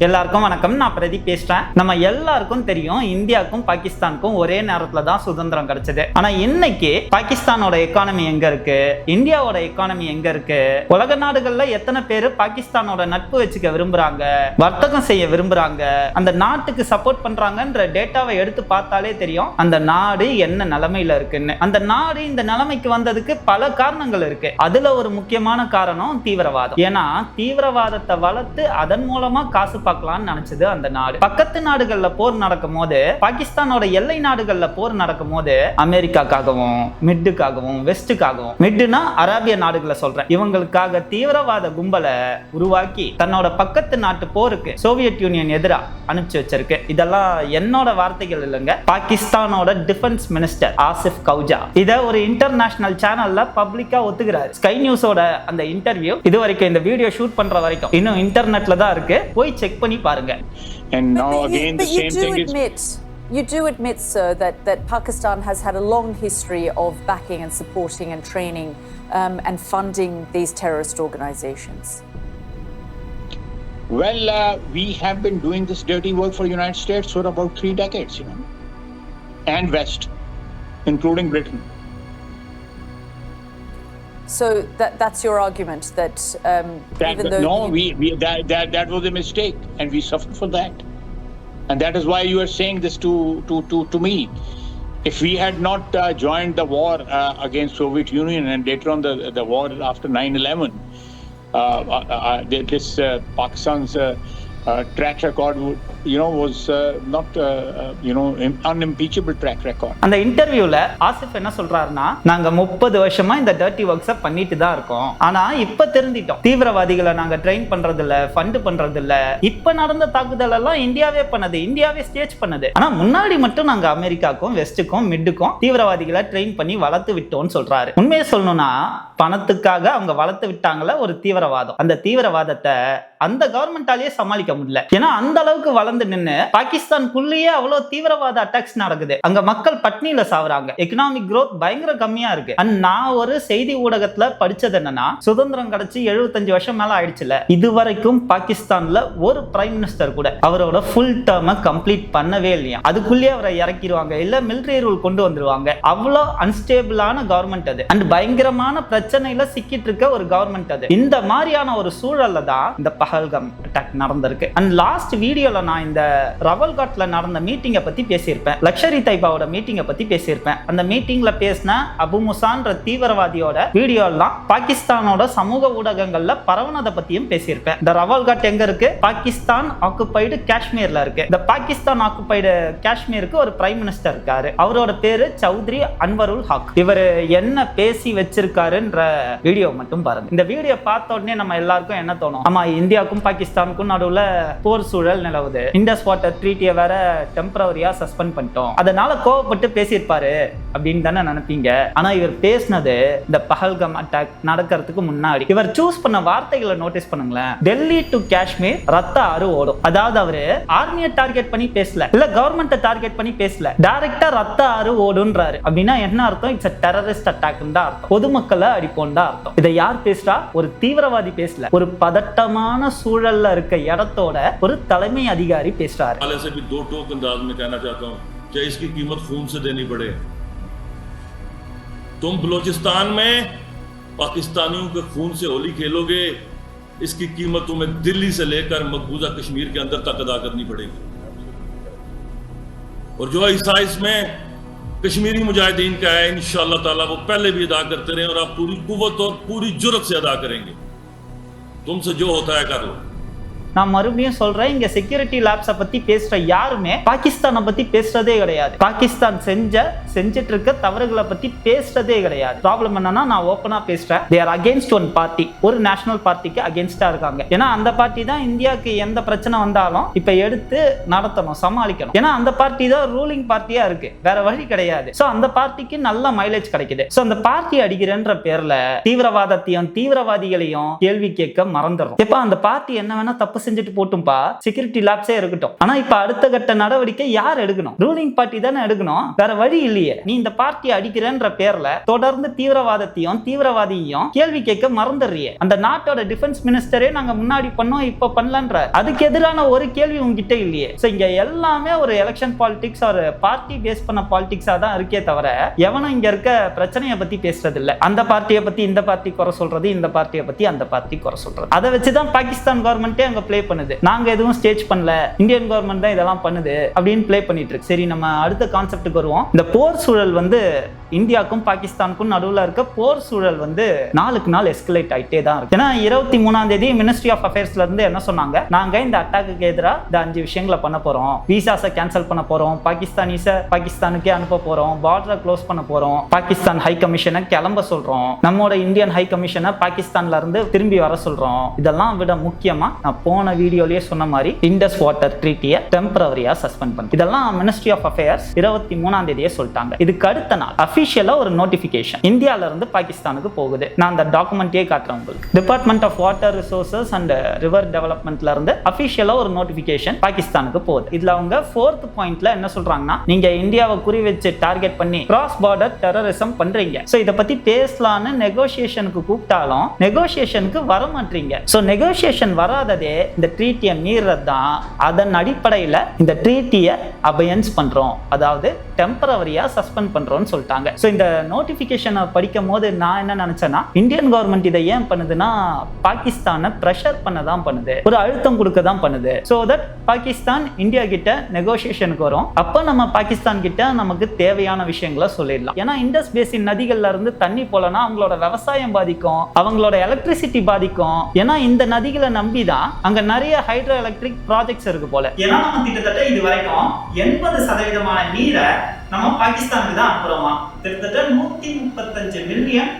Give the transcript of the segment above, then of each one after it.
எல்லாருக்கும் வணக்கம். நான் பிரதீப் பேசுறேன். நம்ம எல்லாருக்கும் தெரியும் இந்தியாவுக்கும் பாகிஸ்தானுக்கும் ஒரே நேரத்துல தான் சுதந்திரம் கிடைச்சது. ஆனா இன்னைக்கு பாகிஸ்தானோட எக்கானமி எங்க இருக்கு? இந்தியாவோட எக்கானமி எங்க இருக்கு? உலக நாடுகள்ல எத்தனை பேர் பாகிஸ்தானோட நட்பு வச்சுக்க விரும்புறாங்க? வர்த்தகம் செய்ய விரும்புறாங்க? அந்த நாட்டுக்கு சப்போர்ட் பண்றாங்கன்ற டேட்டாவை எடுத்து பார்த்தாலே தெரியும் அந்த நாடு என்ன நிலைமையில இருக்குன்னு. அந்த நாடு இந்த நிலைமைக்கு வந்ததுக்கு பல காரணங்கள் இருக்கு. அதுல ஒரு முக்கியமான காரணம் தீவிரவாதம். ஏன்னா தீவிரவாதத்தை வளர்த்து அதன் மூலமா காசு பார்க்கலாம்னு நினைச்சது அந்த நாடு. பக்கத்து நாடுகள்ல போர் நடக்கும் போது பாகிஸ்தானோட எல்லை நாடுகள்ல போர் நடக்கும் போது அமெரிக்காக்காகவும் மிட்டுக்காகவும் வெஸ்ட்டுக்காகவும் மிட்டுனா அராபிய நாடுகளை சொல்றேன். இவங்களுக்காக தீவிரவாத கும்பலை உருவாக்கி தன்னோட பக்கத்து நாட்டு போருக்கு சோவியத் யூனியன் எதிராக அனுப்பிச்சு வச்சிருக்கு. இதெல்லாம் என்னோட வார்த்தைகள் இல்லைங்க. பாகிஸ்தானோட டிஃபென்ஸ் மினிஸ்டர் ஆசிஃப் கவுஜா இதை ஒரு இன்டர்நேஷனல் சேனல்ல பப்ளிக்கா ஒத்துக்கிறாரு. ஸ்கை நியூஸோட அந்த இன்டர்வியூ இது வரைக்கும் இந்த வீடியோ ஷூட் பண்ற வரைக்கும். இன்னும் இன்டர்நெட்ல தான் இருக்கு. போய் செக் பண்ணி பாருங்க And But now you- again, the but you same do thing is. admit, you do admit, sir, that, that Pakistan has had a long history of backing and supporting and training um, and funding these terrorist organizations. Well, uh, we have been doing this dirty work for United States for about three decades, you know, and West, including Britain. So that, that's your argument that um, That, even though no, you- we, we that, that that was a mistake, and we suffered for that, and that is why you are saying this to to to, to me. If we had not uh, joined the war uh, against Soviet Union and later on the the war after 9/11, uh, uh, uh, this uh, Pakistan's Uh, track record, you know, was uh, not uh, uh you know unimpeachable track record. அந்த இன்டர்வியூல ஆசிஃப் என்ன சொல்றாருன்னா நாங்க முப்பது வருஷமா இந்த dirty ஒர்க்ஸை பண்ணிட்டு தான் இருக்கோம். ஆனா இப்ப தெரிஞ்சிட்டோம் தீவிரவாதிகளை நாங்க ட்ரெயின் பண்றது இல்ல ஃபண்ட் பண்றது இல்ல இப்ப நடந்த தாக்குதல் எல்லாம் இந்தியாவே பண்ணது. இந்தியாவே ஸ்டேஜ் பண்ணது. ஆனா முன்னாடி மட்டும் நாங்க அமெரிக்காக்கும் வெஸ்ட்டுக்கும் மிட்டுக்கும் தீவிரவாதிகளை ட்ரெயின் பண்ணி வளர்த்து விட்டோம்னு சொல்றாரு. உண்மையை சொல்லணும்னா பணத்துக்காக அவங்க வளர்த்து விட்டாங்கள ஒரு தீவிரவாதம். அந்த தீவிரவாதத்தை அந்த கவர்மெண்டாலேயே சமாளிக்க முடியல. ஏன்னா அந்த அளவுக்கு வளர்ந்து நின்னு பாகிஸ்தான்குள்ளேயே அவ்வளவு தீவிரவாத அட்டாக்ஸ் நடக்குது. அங்க மக்கள் பட்னியில சாவுறாங்க. எக்கனாமிக் க்ரோத் பயங்கர கம்மியா இருக்கு. அண்ட் நான் ஒரு செய்தி ஊடகத்துல படிச்சது என்னன்னா சுதந்திரம் கிடைச்சு 75 வருஷம் மேல ஆயிடுச்சுல. இதுவரைக்கும் பாகிஸ்தான்ல ஒரு பிரைம் மினிஸ்டர் கூட அவரோட ஃபுல் டேர்ம கம்ப்ளீட் பண்ணவே இல்லையா அதுக்குள்ளேயே அவரை இறக்கிடுவாங்க. இல்ல மிலிட்ரி ரூல் கொண்டு வந்துருவாங்க. அவ்வளோ அன்ஸ்டேபிளான கவர்மெண்ட் அது. அண்ட் பயங்கரமான பிரச்சனையில சிக்கிட்டு இருக்க ஒரு கவர்மெண்ட் அது. இந்த மாதிரியான ஒரு சூழல்ல தான் இந்த பகல்கம் அட்டாக் நடந்திருக்கு. அண்ட் லாஸ்ட் வீடியோல நான் இந்த ரவல்காட்ல நடந்த மீட்டிங்கை பத்தி பேசியிருப்பேன். லக்ஷரி தைபாவோட மீட்டிங்கை பத்தி பேசியிருப்பேன். அந்த மீட்டிங்ல பேசின அபு முசான்ற தீவிரவாதியோட வீடியோ எல்லாம் பாகிஸ்தானோட சமூக ஊடகங்கள்ல பரவனதை பத்தியும் பேசியிருப்பேன். இந்த ரவல்காட் எங்க இருக்கு? பாகிஸ்தான் ஆக்குபைடு காஷ்மீர்ல இருக்கு. இந்த பாகிஸ்தான் ஆக்குபைடு காஷ்மீருக்கு ஒரு பிரைம் மினிஸ்டர் இருக்காரு. அவரோட பேரு சௌத்ரி அன்வருல் ஹாக். இவர் என்ன பேசி வச்சிருக்காருன்ற வீடியோ மட்டும் பாருங்க. இந்த வீடியோ பார்த்த உடனே நம்ம எல்லாருக்கும் என்ன தோணும்? ஆமா இந்தியாவுக்கும் பாகிஸ்தான் பாகிஸ்தானுக்கும் நடுவுல போர் சூழல் நிலவுது. இண்டஸ் வாட்டர் ட்ரீட்டியை வேற டெம்பரவரியா சஸ்பெண்ட் பண்ணிட்டோம். அதனால கோவப்பட்டு பேசியிருப்பாரு. அப்படின்னு தானே நினைப்பீங்க. ஆனா இவர் பேசினது இந்த பகல்கம் அட்டாக் நடக்கிறதுக்கு முன்னாடி இவர் சூஸ் பண்ண வார்த்தைகளை நோட்டீஸ் பண்ணுங்களேன். டெல்லி டு காஷ்மீர் ரத்த ஆறு ஓடும். அதாவது அவரு ஆர்மிய டார்கெட் பண்ணி பேசல. இல்ல கவர்மெண்ட்டை டார்கெட் பண்ணி பேசல. டைரக்டா ரத்த ஆறு ஓடுன்றாரு. அப்படின்னா என்ன அர்த்தம்? இட்ஸ் டெரரிஸ்ட் அட்டாக் தான் அர்த்தம். பொதுமக்களை அடிப்போம் தான் அர்த்தம். இதை யார் பேசுறா? ஒரு தீவிரவாதி பேசல. ஒரு பதட்டமான சூழல்ல இருக்க இடத்தோட ஒரு தலைமை அதிகாரி பேசுறாரு. ஜெய்ஸ்கி கீமத் ஃபோன் சே தேனி படே. تم بلوچستان میں پاکستانیوں کے خون سے ہولی کھیلو گے، اس کی قیمت تمہیں دلی سے لے کر مقبوضہ کشمیر کے اندر تک ادا کرنی پڑے گی۔ اور جو حصہ اس میں کشمیری مجاہدین کا ہے، انشاءاللہ اللہ تعالیٰ وہ پہلے بھی ادا کرتے رہے اور آپ پوری قوت اور پوری جرت سے ادا کریں گے۔ تم سے جو ہوتا ہے کر لو۔ நான் மறுபடியும் சொல்றேன் இங்க செக்யூரிட்டி லேப்ஸை பத்தி பேசுற யாருமே பாகிஸ்தானை பத்தி பேசுறதே கிடையாது. பாகிஸ்தான் செஞ்ச செஞ்சுட்டு இருக்க தவறுகளை பத்தி பேசுறதே கிடையாது. ப்ராப்ளம் என்னன்னா நான் ஓப்பனா பேசுறேன். They are against one party ஒரு நேஷனல் பார்ட்டிக்கு அகேன்ஸ்டா இருக்காங்க. ஏன்னா அந்த பார்ட்டி தான் இந்தியாவுக்கு எந்த பிரச்சனை வந்தாலும் இப்ப எடுத்து நடத்தணும் சமாளிக்கணும். ஏன்னா அந்த பார்ட்டி தான் ரூலிங் பார்ட்டியா இருக்கு. வேற வழி கிடையாது. சோ அந்த பார்ட்டிக்கு நல்ல மைலேஜ் கிடைக்குது. சோ அந்த பார்ட்டி அடிக்கிறேன்ற பேர்ல தீவிரவாதத்தையும் தீவிரவாதிகளையும் கேள்வி கேட்க மறந்துடும் இப்ப அந்த பார்ட்டி என்ன வேணா தப்பு செஞ்சுட்டு போட்டும்பா. செக்யூரிட்டி லேப்ஸே இருக்கட்டும். ஆனா இப்ப அடுத்த கட்ட நடவடிக்கை யார் எடுக்கணும்? ரூலிங் பார்ட்டி தானே எடுக்கணும். வேற வழி இல்லையே. நீ இந்த பார்ட்டி அடிக்கிறேன்ற பேர்ல தொடர்ந்து தீவிரவாதத்தையும் தீவிரவாதியையும் கேள்வி கேட்க மறந்துடுறியே. அந்த நாட்டோட டிஃபென்ஸ் மினிஸ்டரே நாங்க முன்னாடி பண்ணோம் இப்ப பண்ணலன்ற அதுக்கு எதிரான ஒரு கேள்வி உங்ககிட்ட இல்லையே. சோ இங்க எல்லாமே ஒரு எலெக்ஷன் பாலிடிக்ஸ் ஒரு பார்ட்டி பேஸ் பண்ண பாலிடிக்ஸா தான் இருக்கே தவிர எவனும் இங்க இருக்க பிரச்சனையை பத்தி பேசுறது இல்ல அந்த பார்ட்டியை பத்தி இந்த பார்ட்டி குறை சொல்றது இந்த பார்ட்டியை பத்தி அந்த பார்ட்டி குறை சொல்றது. அதை வச்சுதான் பாகிஸ்தான் கவர்மெண்ட்டே அங்க ப்ளே பண்ணுது. நாங்க எதுவும் ஸ்டேஜ் பண்ணல. இந்தியன் கவர்மெண்ட் தான் இதெல்லாம் பண்ணுது அப்படின்னு ப்ளே பண்ணிட்டு இருக்கு. சரி நம்ம அடுத்த கான்செப்ட்டுக்கு வருவோம். இந்த போர் சூழல் வந்து இந்தியாவுக்கும் பாகிஸ்தானுக்கும் நடுவில் இருக்க போர் சூழல் வந்து நாளுக்கு நாள் எஸ்கலேட் ஆயிட்டே தான் இருக்கு. ஏன்னா இருபத்தி மூணாம் தேதி மினிஸ்ட்ரி ஆஃப் அஃபேர்ஸ்ல இருந்து என்ன சொன்னாங்க? நாங்க இந்த அட்டாக்கு எதிராக இந்த அஞ்சு விஷயங்களை பண்ண போறோம். விசாஸை கேன்சல் பண்ண போறோம். பாகிஸ்தானிஸை பாகிஸ்தானுக்கே அனுப்ப போறோம். பார்டரை க்ளோஸ் பண்ண போறோம். பாகிஸ்தான் ஹை கமிஷனை கிளம்ப சொல்றோம். நம்மோட இந்தியன் ஹை கமிஷனை பாகிஸ்தான்ல இருந்து திரும்பி வர சொல்றோம். இதெல்லாம் விட முக்கியமா நான் போன வீடியோலயே சொன்ன மாதிரி இண்டஸ் வாட்டர் ட்ரீட்டியை டெம்பரவரியா சஸ்பெண்ட் பண்ணி இதெல்லாம் மினிஸ்ட்ரி ஆஃப் அஃபேர்ஸ் இருபத்தி மூணாம் தேதியே சொல்லிட்டாங்க. இதுக்கு அடுத்த நாள் அஃபிஷியலாக ஒரு நோட்டிஃபிகேஷன் இந்தியால இருந்து பாகிஸ்தானுக்கு போகுது. நான் அந்த டாக்குமெண்ட்டே காட்டுறேன் உங்களுக்கு. Department of water resources and river டெவலப்மெண்ட்லேருந்து இருந்து ஒரு நோட்டிஃபிகேஷன் பாகிஸ்தானுக்கு போகுது. இதுல அவங்க ஃபோர்த் பாயிண்ட்ல என்ன சொல்றாங்கன்னா நீங்க இந்தியாவை குறி வச்சு டார்கெட் பண்ணி கிராஸ் பார்டர் டெரரிசம் பண்றீங்க. ஸோ இத பத்தி பேசலான்னு நெகோசியேஷனுக்கு கூப்பிட்டாலும் நெகோசியேஷனுக்கு வர மாட்டீங்க. ஸோ நெகோசியேஷன் வராததே இந்த ட்ரீட்டியை மீறது தான். அதன் அடிப்படையில இந்த ட்ரீட்டியை அபயன்ஸ் பண்றோம். அதாவது டெம்பரவரியா சஸ்பெண்ட் பண்றோம்னு சொல்லிட்டாங்க. ஸோ இந்த நோட்டிஃபிகேஷனை படிக்கும் போது நான் என்ன நினைச்சேன்னா இந்தியன் கவர்மெண்ட் இதை ஏன் பண்ணுதுன்னா பாகிஸ்தானை ப்ரெஷர் பண்ண தான் பண்ணுது. ஒரு அழுத்தம் கொடுக்க தான் பண்ணுது. ஸோ தட் பாகிஸ்தான் இந்தியா கிட்ட நெகோசியேஷனுக்கு வரும். அப்போ நம்ம பாகிஸ்தான் கிட்ட நமக்கு தேவையான விஷயங்களை சொல்லிடலாம். ஏன்னா இண்டஸ் பேசின் நதிகள்ல இருந்து தண்ணி போலனா அவங்களோட விவசாயம் பாதிக்கும். அவங்களோட எலக்ட்ரிசிட்டி பாதிக்கும். ஏன்னா இந்த நதிகளை நம்பி தான் அங்க நிறைய ஹைட்ரோ எலக்ட்ரிக் ப்ராஜெக்ட்ஸ் இருக்கு போல. ஏன்னா நம்ம கிட்டத்தட்ட இது வரைக்கும் எண்பது சதவீதமான நீரை நம்ம பாகிஸ்தானுக்கு தான் அனுப்புறோமா? கிட்டத்தட்ட நூத்தி முப்பத்தஞ்சு மில்லியன்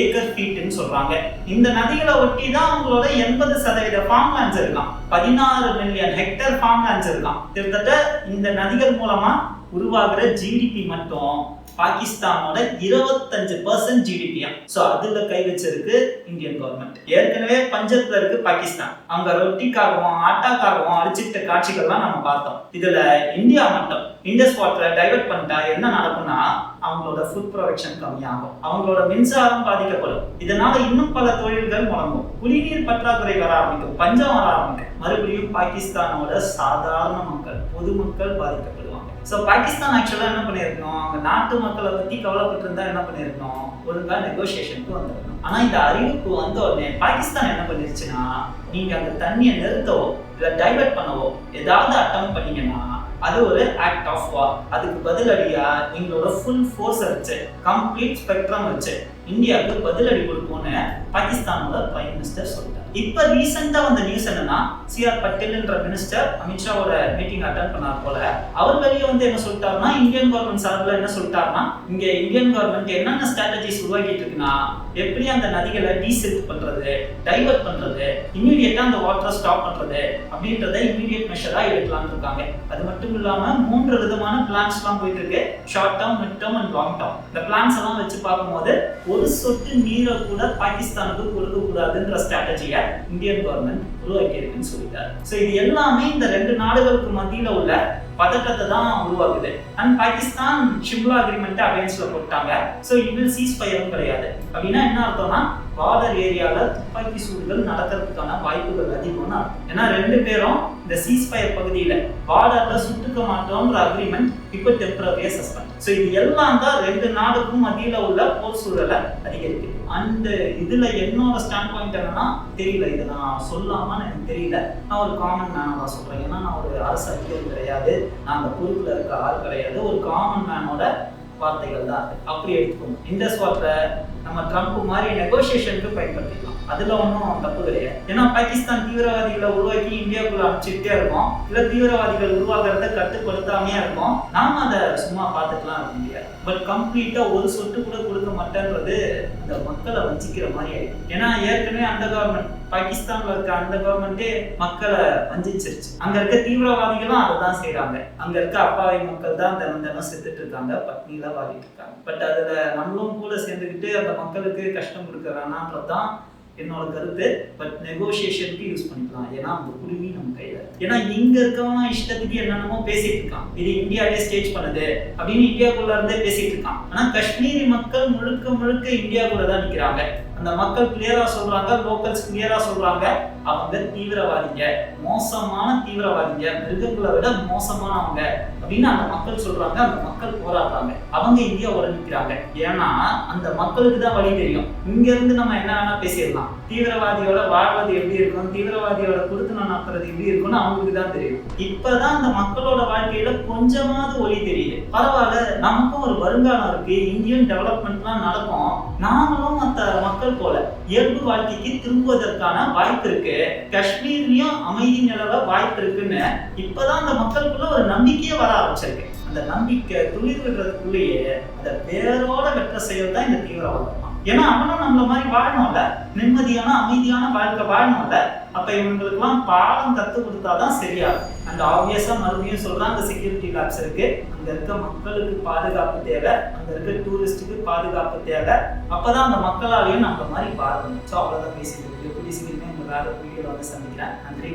ஏக்கர் ஃபீட்னு சொல்றாங்க. இந்த நதிகளை ஒட்டி தான் அவங்களோட எண்பது சதவீத ஃபார்ம் லேண்ட்ஸ் இருக்கலாம். பதினாறு மில்லியன் ஹெக்டர் ஃபார்ம் லேண்ட்ஸ் இருக்கலாம். கிட்டத்தட்ட இந்த நதிகள் மூலமா உருவாகிற ஜிடிபி மட்டும் பாகிஸ்தானோட இருபத்தஞ்சு பர்சன்ட் ஜிடிபியா ஸோ அதுல கை வச்சிருக்கு இந்தியன் கவர்மெண்ட் ஏற்கனவே பஞ்சத்துல இருக்கு பாகிஸ்தான். அவங்க ரொட்டிக்காகவும் ஆட்டாக்காகவும் அழிச்சிட்ட காட்சிகள்லாம் நம்ம பார்த்தோம். இதுல இந்தியா மட்டும் இண்டஸ் வாட்டரை டைவர்ட் பண்ணிட்டா என்ன நடக்கும்னா அவங்களோட ஃபுட் ப்ரொடக்ஷன் கம்மியாகும். அவங்களோட மின்சாரம் பாதிக்கப்படும். இதனால இன்னும் பல தொழில்கள் முடங்கும். குடிநீர் பற்றாக்குறை வர ஆரம்பிக்கும். பஞ்சம் வர ஆரம்பிக்கும். மறுபடியும் பாகிஸ்தானோட சாதாரண மக்கள் பொதுமக்கள் பாதிக்கப்படும் ஸோ பாகிஸ்தான் ஆக்சுவலாக என்ன பண்ணியிருக்கணும் அவங்க நாட்டு மக்களை பற்றி கவலைப்பட்டிருந்தா என்ன பண்ணியிருக்கணும் ஒழுங்காக நெகோசியேஷனுக்கு வந்திருக்கணும் ஆனால் இந்த அறிவிப்பு வந்த உடனே பாகிஸ்தான் என்ன பண்ணிருச்சுன்னா நீங்கள் அந்த தண்ணியை நிறுத்தவோ இல்லை டைவெர்ட் பண்ணவோ ஏதாவது அட்டம் பண்ணீங்கன்னா அது ஒரு ஆக்ட் ஆஃப் வார் அதுக்கு பதிலடியா எங்களோட ஃபுல் ஃபோர்ஸ் வச்சு கம்ப்ளீட் ஸ்பெக்ட்ரம் வச்சு இந்தியாவுக்கு பதிலடி கொடுப்போம்னு பாகிஸ்தானோட பிரைம் மினிஸ்டர் சொல்லிட்டார். இப்ப ரீசெண்டா வந்த நியூஸ் என்னன்னா சிஆர் பட்டேல்ன்ற மினிஸ்டர் அமித்ஷாவோட மீட்டிங் அட்டன் பண்ணார் போல. அவர் வெளியே வந்து என்ன சொல்லிட்டாருன்னா இந்தியன் கவர்மெண்ட் சார்பில் என்ன சொல்லிட்டாருன்னா இங்க இந்தியன் கவர்மெண்ட் என்னென்ன ஸ்ட்ராட்டஜிஸ் உருவாக்கிட்டு இருக்குன்னா எப்படி அந்த நதிகளை டீசெட் பண்றது டைவர்ட் பண்றது இமீடியட்டா அந்த வாட்டரை ஸ்டாப் பண்றது அப்படின்றத இமீடியட் மெஷரா எடுக்கலாம் இருக்காங்க. அது மட்டும் இல்லாம மூன்று விதமான பிளான்ஸ் எல்லாம் போயிட்டு இருக்கு short term mid term and long term இந்த பிளான்ஸ் எல்லாம் வச்சு பார்க்கும்போது ஒரு சொட்டு நீரை கூட பாகிஸ்தானுக்கு கொடுக்க கூடாதுன்ற ஸ்ட்ராட்டஜியை இந்தியன் கவர்மெண்ட் உருவாக்கி சொல்லிட்டார் சொல்லிட்டாரு. ஸோ இது எல்லாமே இந்த ரெண்டு நாடுகளுக்கு மத்தியில் உள்ள பதட்டத்தை தான் உருவாக்குது. அண்ட் பாகிஸ்தான் ஷிம்லா அக்ரிமெண்ட் அகைன்ஸ்ட்ல போட்டாங்க. ஸோ இதில் சீஸ் ஃபயரும் கிடையாது. அப்படின்னா என்ன அர்த்தம்னா பார்டர் ஏரியால துப்பாக்கி சூடுகள் நடக்கிறதுக்கான வாய்ப்புகள் அதிகம்னு அர்த்தம். ஏன்னா ரெண்டு பேரும் இந்த சீஸ் ஃபயர் பகுதியில பார்டர்ல சுட்டுக்க மாட்டோம்ன்ற அக்ரிமெண்ட் இப்போ டெம்பரரியா சஸ்பெண்ட் ஸோ இது எல்லாம் தான் ரெண்டு நாடுக்கும் மத்தியில் உள்ள போர் சூழலை அதிகரிக்குது. அந்த இதுல என்னோட ஸ்டாண்ட் பாயிண்ட் என்னன்னா தெரியல. இதை நான் சொல்லாமான்னு எனக்கு தெரியல. நான் ஒரு காமன் மேனை தான் சொல்றேன். ஏன்னா நான் ஒரு அரசு அதிகாரி கிடையாது. நான் அந்த பொறுப்புல இருக்க ஆள் கிடையாது. ஒரு காமன் மேனோட வார்த்தைகள் தான். அப்படி எடுத்துக்கணும் இந்த வாட்டரை நம்ம ட்ரம்ப் மாதிரி நெகோசியேஷனுக்கு பயன்படுத்திக்கலாம். அதுல ஒன்றும் தப்பு கிடையாது. ஏன்னா பாகிஸ்தான் தீவிரவாதிகளை உருவாக்கி இந்தியாவுக்குள்ள அனுப்பிச்சுட்டே இருக்கும். இல்ல தீவிரவாதிகள் உருவாகிறத கட்டுப்படுத்தாமையா இருக்கும். நாம அதை சும்மா பார்த்துக்கலாம் இருக்க முடியாது பட் கம்ப்ளீட்டா ஒரு சொட்டு கூட கொடுக்க மாட்டேன்றது இந்த மக்களை வஞ்சிக்கிற மாதிரி ஆயிடும் ஏன்னா ஏற்கனவே அந்த கவர்மெண்ட் பாகிஸ்தான்ல இருக்க அந்த கவர்மெண்ட்டே மக்களை வஞ்சிச்சிருச்சு. அங்க இருக்க தீவிரவாதிகளும் அதை தான் செய்யறாங்க அங்க இருக்க அப்பாவி மக்கள் தான் தினம் தினம் செத்துட்டு இருக்காங்க. பத்னியில வாடிட்டு இருக்காங்க. பட் அதுல நம்மளும் கூட சேர்ந்துக்கிட்டு அந்த மக்களுக்கு கஷ்டம் கொடுக்க வேணான்றதுதான் என்னோட கருத்து பட் நெகோசியேஷனுக்கு யூஸ் பண்ணிக்கலாம். ஏன்னா அந்த குருவி நம்ம கையில ஏன்னா இங்க இருக்கவன் இஷ்டத்துக்கு என்னென்னமோ பேசிட்டு இருக்கான். இது இந்தியாவே ஸ்டேஜ் பண்ணுது அப்படின்னு இந்தியாக்குள்ள இருந்தே பேசிட்டு இருக்கான். ஆனா காஷ்மீரி மக்கள் முழுக்க முழுக்க இந்தியாக்குள்ள தான் நிக்கிறாங்க. அந்த மக்கள் கிளியரா சொல்றாங்க லோக்கல்ஸ் கிளியரா சொல்றாங்க. அவங்க தீவிரவாதிங்க மோசமான தீவிரவாதிங்க மிருகங்களை விட மோசமானவங்க அப்படின்னு அந்த மக்கள் சொல்றாங்க அந்த மக்கள் போராடுறாங்க. அவங்க இந்தியா உடனிக்கிறாங்க ஏன்னா அந்த மக்களுக்கு தான் வழி தெரியும். இங்க இருந்து நம்ம என்ன வேணா பேசிடலாம். தீவிரவாதியோட வாழ்வது எப்படி இருக்கும் தீவிரவாதியோட குடுத்தனம் நடத்துறது எப்படி இருக்கும்னு அவங்களுக்கு தான் தெரியும். இப்பதான் அந்த மக்களோட வாழ்க்கையில கொஞ்சமாவது ஒளி தெரியுது. பரவாயில்ல நமக்கும் ஒரு வருங்காலம் இருக்கு. இந்தியன் டெவலப்மெண்ட்லாம் நடக்கும். நாமளும் மற்ற மக்கள் போல இயல்பு வாழ்க்கைக்கு திரும்புவதற்கான வாய்ப்பு இருக்கு. காஷ்மீர்லயும் அமைதி நிலவ வாய்ப்பு இருக்குன்னு இப்பதான் அந்த மக்களுக்குள்ள ஒரு நம்பிக்கையே வர ஆரம்பிச்சிருக்கு. அந்த நம்பிக்கை துளிர் விடுறதுக்குள்ளேயே அந்த வேரோட வெற்ற செயல் தான் இந்த தீவிரவாதம். ஏன்னா அவனும் நம்மள மாதிரி வாழணும்ல. நிம்மதியான அமைதியான வாழ்க்கை வாழணும்ல. அப்ப இவங்களுக்குலாம் பாடம் கத்து கொடுத்தாதான் சரியாகும். அண்ட் ஆப்வியஸா மறுபடியும் சொல்றான் அந்த செக்யூரிட்டி லேப்ஸ் இருக்கு அங்க இருக்க மக்களுக்கு பாதுகாப்பு தேவை. அங்க இருக்க டூரிஸ்டுக்கு பாதுகாப்பு தேவை. அப்பதான் அந்த மக்களாலையும் நம்மள மாதிரி வாழணும் ஸோ அவ்வளவுதான் பேசிட்டு இருக்கு. கூடிய சீக்கிரமே உங்க வேற வீடியோ வந்து சந்திக்கிறேன். நன்றி.